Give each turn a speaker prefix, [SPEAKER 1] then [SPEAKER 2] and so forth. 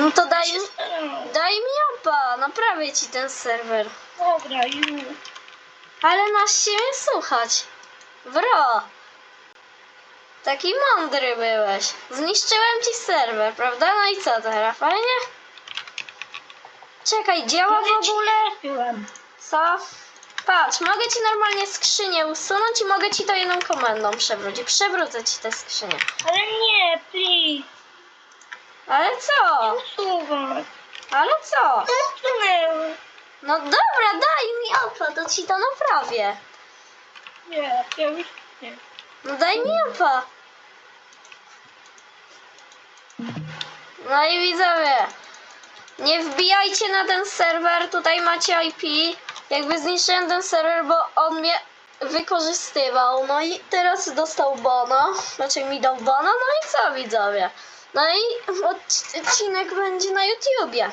[SPEAKER 1] No to daj, daj mi opa, naprawię ci ten serwer.
[SPEAKER 2] Dobra, już.
[SPEAKER 1] Ale masz się mnie słuchać. Bro. Taki mądry byłeś. Zniszczyłem ci serwer, prawda? No i co teraz, fajnie? Czekaj, działa w ogóle? Co? Patrz, mogę ci normalnie skrzynię usunąć i mogę ci to jedną komendą przewrócić. Przewrócę ci tę skrzynię.
[SPEAKER 2] Ale nie.
[SPEAKER 1] Ale co?
[SPEAKER 2] Usuwaj.
[SPEAKER 1] Ale co?
[SPEAKER 2] Usunęły.
[SPEAKER 1] No dobra, daj mi opa, to ci to naprawię.
[SPEAKER 2] Nie, ja już nie.
[SPEAKER 1] No daj mi opa. No i widzowie, nie wbijajcie na ten serwer, tutaj macie IP. Jakby zniszczyłem ten serwer, bo on mnie wykorzystywał. No i teraz dostał bono, znaczy mi dał bono, no i co widzowie? No i odcinek będzie na YouTubie.